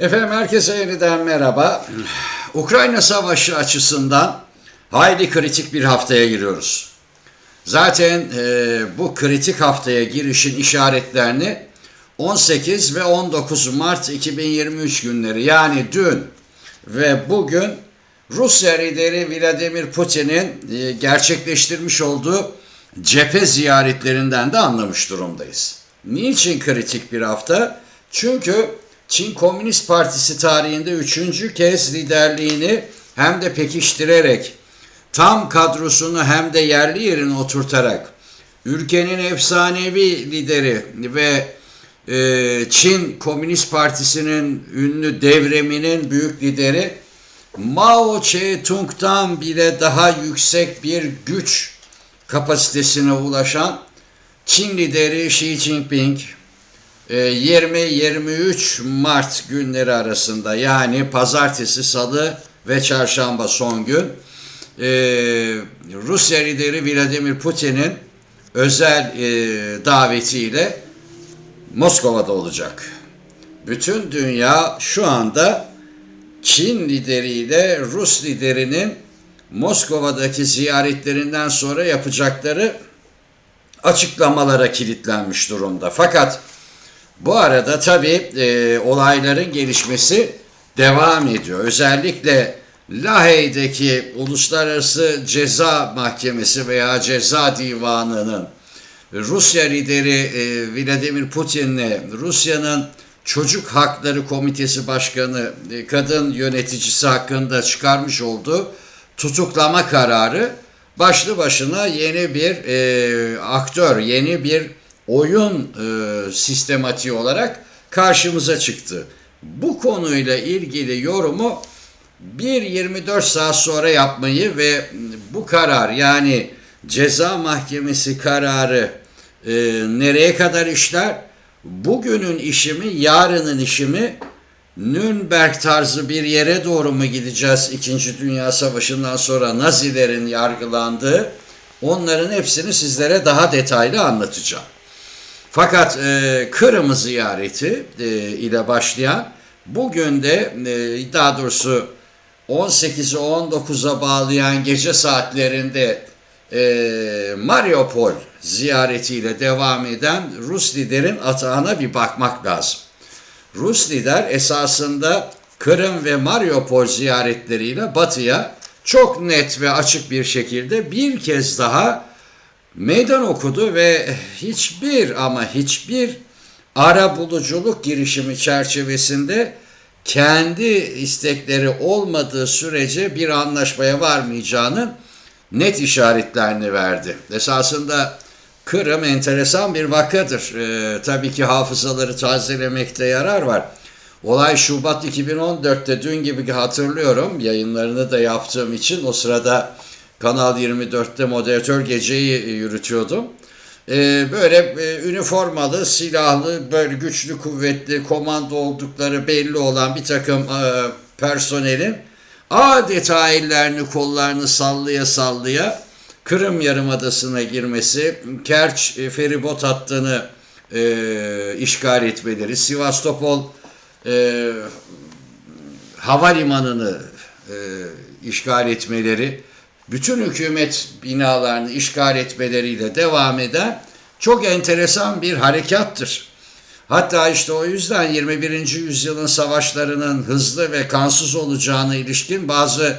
Efendim herkese yeniden merhaba. Ukrayna Savaşı açısından hayli kritik bir haftaya giriyoruz. Zaten e, bu kritik haftaya girişin işaretlerini 18 ve 19 Mart 2023 günleri yani dün ve bugün Rusya lideri Vladimir Putin'in e, gerçekleştirmiş olduğu cephe ziyaretlerinden de anlamış durumdayız. Niçin kritik bir hafta? Çünkü Çin Komünist Partisi tarihinde üçüncü kez liderliğini hem de pekiştirerek tam kadrosunu hem de yerli yerine oturtarak ülkenin efsanevi lideri ve e, Çin Komünist Partisi'nin ünlü devriminin büyük lideri Mao Zedong'dan bile daha yüksek bir güç kapasitesine ulaşan Çin lideri Xi Jinping 20-23 Mart günleri arasında yani pazartesi, salı ve çarşamba son gün e, Rusya lideri Vladimir Putin'in özel e, davetiyle Moskova'da olacak. Bütün dünya şu anda Çin lideriyle Rus liderinin Moskova'daki ziyaretlerinden sonra yapacakları açıklamalara kilitlenmiş durumda. Fakat bu arada tabii e, olayların gelişmesi devam ediyor. Özellikle Lahey'deki Uluslararası Ceza Mahkemesi veya Ceza Divanı'nın Rusya lideri e, Vladimir Putin'le Rusya'nın Çocuk Hakları Komitesi Başkanı, e, kadın yöneticisi hakkında çıkarmış olduğu tutuklama kararı başlı başına yeni bir e, aktör, yeni bir oyun e, sistematiği olarak karşımıza çıktı. Bu konuyla ilgili yorumu 1-24 saat sonra yapmayı ve bu karar yani ceza mahkemesi kararı e, nereye kadar işler? Bugünün işimi, yarının işimi Nürnberg tarzı bir yere doğru mu gideceğiz İkinci Dünya Savaşı'ndan sonra Nazilerin yargılandığı onların hepsini sizlere daha detaylı anlatacağım. Fakat e, Kırım'ı ziyareti e, ile başlayan bugün de e, daha doğrusu 18'i 19'a bağlayan gece saatlerinde e, Mariupol ziyaretiyle devam eden Rus liderin atağına bir bakmak lazım. Rus lider esasında Kırım ve Mariupol ziyaretleriyle Batı'ya çok net ve açık bir şekilde bir kez daha meydan okudu ve hiçbir ama hiçbir ara buluculuk girişimi çerçevesinde kendi istekleri olmadığı sürece bir anlaşmaya varmayacağının net işaretlerini verdi. Esasında Kırım enteresan bir vakadır. Ee, tabii ki hafızaları tazelemekte yarar var. Olay Şubat 2014'te dün gibi hatırlıyorum. Yayınlarını da yaptığım için o sırada Kanal 24'te moderatör geceyi yürütüyordum. Ee, böyle e, üniformalı, silahlı, böyle güçlü, kuvvetli, komando oldukları belli olan bir takım e, personelin adeta ellerini, kollarını sallaya sallaya Kırım Yarımadası'na girmesi, Kerç e, feribot hattını e, işgal etmeleri, Sivastopol e, havalimanını e, işgal etmeleri, bütün hükümet binalarını işgal etmeleriyle devam eden çok enteresan bir harekattır. Hatta işte o yüzden 21. yüzyılın savaşlarının hızlı ve kansız olacağına ilişkin bazı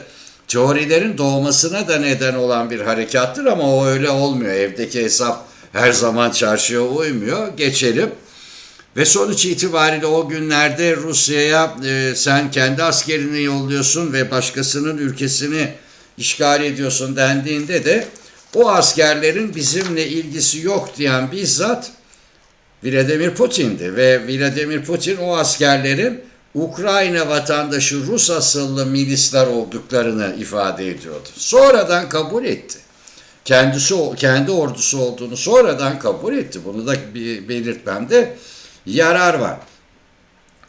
teorilerin doğmasına da neden olan bir harekattır ama o öyle olmuyor. Evdeki hesap her zaman çarşıya uymuyor. Geçelim. Ve sonuç itibariyle o günlerde Rusya'ya e, sen kendi askerini yolluyorsun ve başkasının ülkesini işgal ediyorsun dendiğinde de o askerlerin bizimle ilgisi yok diyen bizzat Vladimir Putin'di ve Vladimir Putin o askerlerin Ukrayna vatandaşı Rus asıllı milisler olduklarını ifade ediyordu. Sonradan kabul etti. Kendisi kendi ordusu olduğunu sonradan kabul etti. Bunu da belirtmemde yarar var.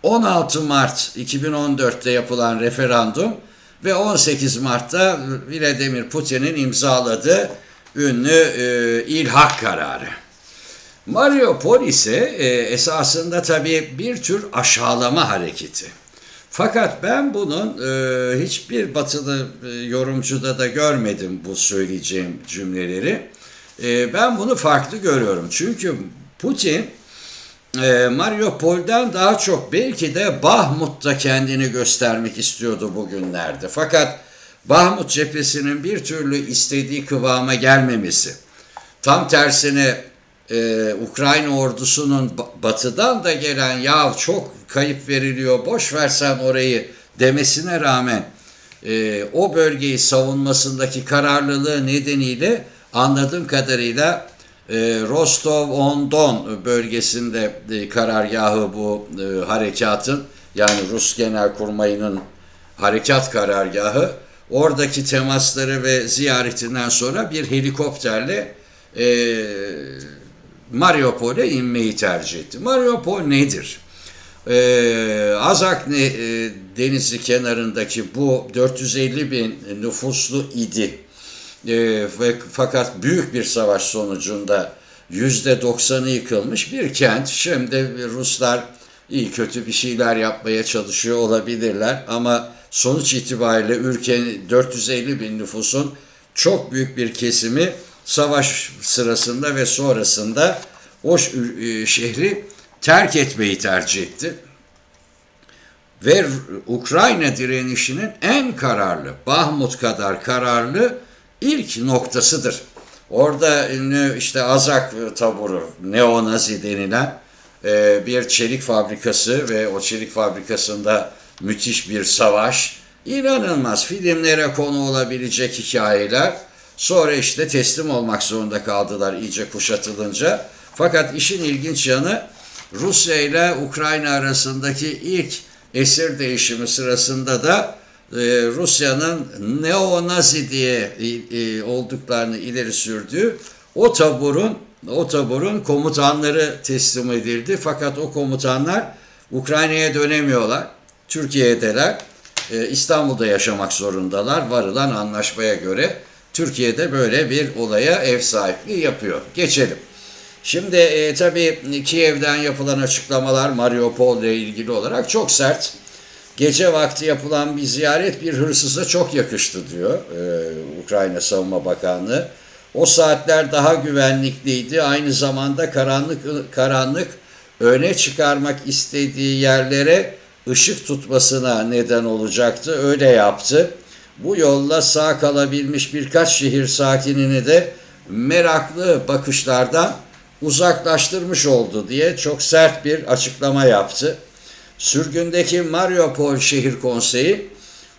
16 Mart 2014'te yapılan referandum ve 18 Mart'ta Vladimir Putin'in imzaladığı ünlü e, ilhak kararı. Mariupol ise e, esasında tabii bir tür aşağılama hareketi. Fakat ben bunun e, hiçbir batılı e, yorumcuda da görmedim bu söyleyeceğim cümleleri. E, ben bunu farklı görüyorum. Çünkü Putin e, Mariupol'den daha çok belki de Bahmut'ta kendini göstermek istiyordu bugünlerde. Fakat Bahmut cephesinin bir türlü istediği kıvama gelmemesi, tam tersine e, Ukrayna ordusunun ba- batıdan da gelen ya çok kayıp veriliyor boş versen orayı demesine rağmen e, o bölgeyi savunmasındaki kararlılığı nedeniyle anladığım kadarıyla Rostov-on-Don bölgesinde e, karargahı bu e, harekatın yani Rus Genelkurmayı'nın harekat karargahı oradaki temasları ve ziyaretinden sonra bir helikopterle e, Mariupol'e inmeyi tercih etti. Mariupol nedir? Ee, Azak ne, e, denizi kenarındaki bu 450 bin nüfuslu idi. Ve fakat büyük bir savaş sonucunda yüzde 90'ı yıkılmış bir kent. Şimdi Ruslar iyi kötü bir şeyler yapmaya çalışıyor olabilirler ama sonuç itibariyle ülkenin 450 bin nüfusun çok büyük bir kesimi savaş sırasında ve sonrasında o e, şehri terk etmeyi tercih etti. Ve Ukrayna direnişinin en kararlı, Bahmut kadar kararlı ilk noktasıdır. Orada ünlü işte Azak taburu, neonazi denilen e, bir çelik fabrikası ve o çelik fabrikasında müthiş bir savaş. İnanılmaz filmlere konu olabilecek hikayeler. Sonra işte teslim olmak zorunda kaldılar iyice kuşatılınca. Fakat işin ilginç yanı Rusya ile Ukrayna arasındaki ilk esir değişimi sırasında da e, Rusya'nın neo-nazi diye e, e, olduklarını ileri sürdüğü o taburun o taburun komutanları teslim edildi. Fakat o komutanlar Ukrayna'ya dönemiyorlar. Türkiye'deler. E, İstanbul'da yaşamak zorundalar. Varılan anlaşmaya göre Türkiye'de böyle bir olaya ev sahipliği yapıyor. Geçelim. Şimdi e, tabii Kiev'den yapılan açıklamalar Mariupol ile ilgili olarak çok sert. Gece vakti yapılan bir ziyaret bir hırsıza çok yakıştı diyor e, Ukrayna Savunma Bakanlığı. O saatler daha güvenlikliydi. Aynı zamanda karanlık karanlık öne çıkarmak istediği yerlere ışık tutmasına neden olacaktı. Öyle yaptı. Bu yolla sağ kalabilmiş birkaç şehir sakinini de meraklı bakışlardan uzaklaştırmış oldu diye çok sert bir açıklama yaptı. Sürgündeki Mariupol Şehir Konseyi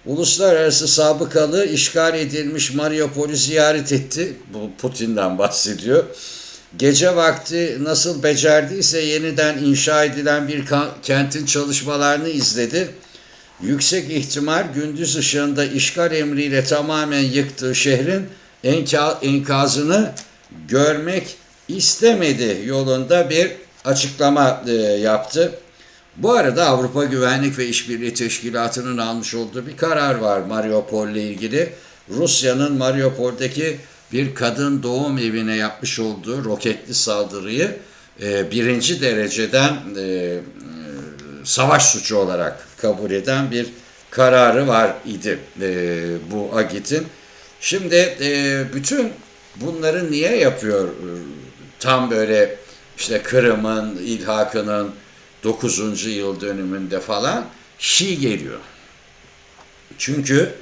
uluslararası sabıkalı işgal edilmiş Mariupol'ü ziyaret etti. Bu Putin'den bahsediyor. Gece vakti nasıl becerdiyse yeniden inşa edilen bir kentin çalışmalarını izledi. Yüksek ihtimal gündüz ışığında işgal emriyle tamamen yıktığı şehrin enka- enkazını görmek istemedi yolunda bir açıklama e, yaptı. Bu arada Avrupa Güvenlik ve İşbirliği Teşkilatı'nın almış olduğu bir karar var Mariupol ile ilgili. Rusya'nın Mariupol'deki bir kadın doğum evine yapmış olduğu roketli saldırıyı e, birinci dereceden e, e, savaş suçu olarak kabul eden bir kararı var idi e, bu AGİT'in. Şimdi e, bütün bunları niye yapıyor? E, Tam böyle işte Kırım'ın, ilhakının 9. yıl dönümünde falan Şii geliyor. Çünkü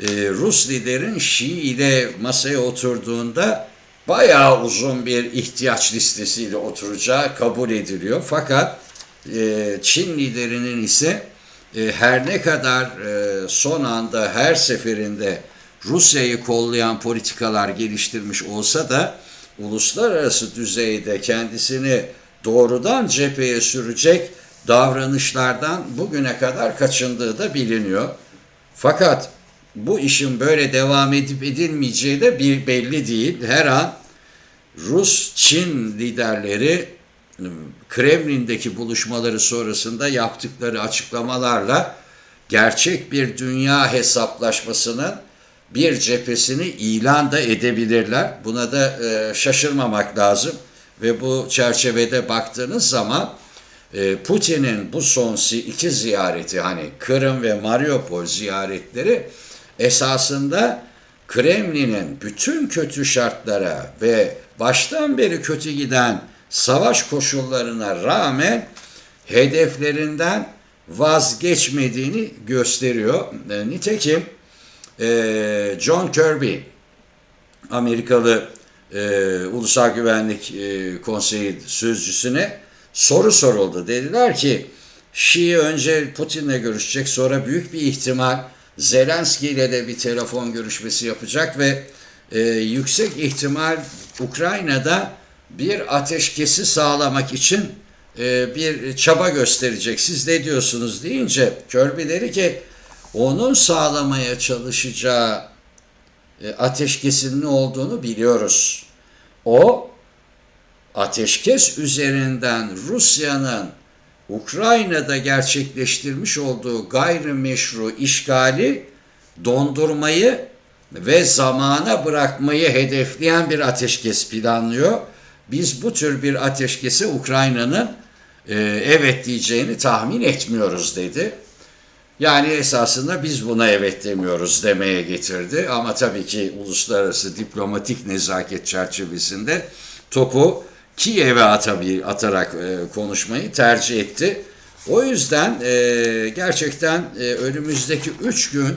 e, Rus liderin Şii ile masaya oturduğunda bayağı uzun bir ihtiyaç listesiyle oturacağı kabul ediliyor. Fakat e, Çin liderinin ise e, her ne kadar e, son anda her seferinde Rusya'yı kollayan politikalar geliştirmiş olsa da uluslararası düzeyde kendisini doğrudan cepheye sürecek davranışlardan bugüne kadar kaçındığı da biliniyor. Fakat bu işin böyle devam edip edilmeyeceği de bir belli değil. Her an Rus-Çin liderleri Kremlin'deki buluşmaları sonrasında yaptıkları açıklamalarla gerçek bir dünya hesaplaşmasının bir cephesini ilan da edebilirler. Buna da e, şaşırmamak lazım ve bu çerçevede baktığınız zaman e, Putin'in bu son iki ziyareti hani Kırım ve Mariupol ziyaretleri esasında Kremlin'in bütün kötü şartlara ve baştan beri kötü giden savaş koşullarına rağmen hedeflerinden vazgeçmediğini gösteriyor. E, Nitekim e, John Kirby Amerikalı e, Ulusal Güvenlik e, Konseyi sözcüsüne soru soruldu. Dediler ki Şii önce Putin'le görüşecek sonra büyük bir ihtimal Zelenski ile de bir telefon görüşmesi yapacak ve e, yüksek ihtimal Ukrayna'da bir ateşkesi sağlamak için e, bir çaba gösterecek. Siz ne diyorsunuz deyince Kirby dedi ki onun sağlamaya çalışacağı ateşkesin ne olduğunu biliyoruz. O ateşkes üzerinden Rusya'nın Ukrayna'da gerçekleştirmiş olduğu gayrimeşru işgali dondurmayı ve zamana bırakmayı hedefleyen bir ateşkes planlıyor. Biz bu tür bir ateşkese Ukrayna'nın e, evet diyeceğini tahmin etmiyoruz dedi. Yani esasında biz buna evet demiyoruz demeye getirdi. Ama tabii ki uluslararası diplomatik nezaket çerçevesinde topu Kiev'e atarak e, konuşmayı tercih etti. O yüzden e, gerçekten e, önümüzdeki üç gün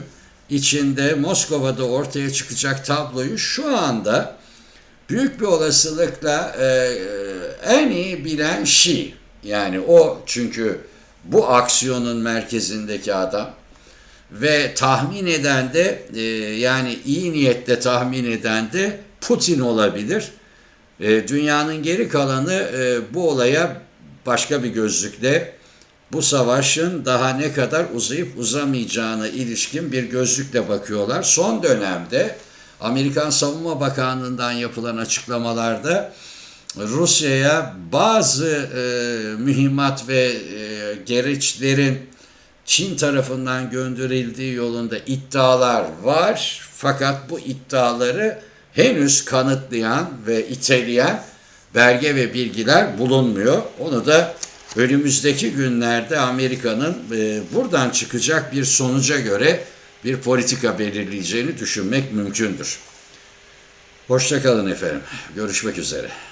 içinde Moskova'da ortaya çıkacak tabloyu şu anda büyük bir olasılıkla e, en iyi bilen Şii. Yani o çünkü bu aksiyonun merkezindeki adam ve tahmin eden de e, yani iyi niyetle tahmin eden de Putin olabilir. E, dünyanın geri kalanı e, bu olaya başka bir gözlükle bu savaşın daha ne kadar uzayıp uzamayacağına ilişkin bir gözlükle bakıyorlar. Son dönemde Amerikan Savunma Bakanlığı'ndan yapılan açıklamalarda Rusya'ya bazı e, mühimmat ve e, gereçlerin Çin tarafından gönderildiği yolunda iddialar var. Fakat bu iddiaları henüz kanıtlayan ve iteleyen belge ve bilgiler bulunmuyor. Onu da önümüzdeki günlerde Amerika'nın e, buradan çıkacak bir sonuca göre bir politika belirleyeceğini düşünmek mümkündür. Hoşçakalın efendim. Görüşmek üzere.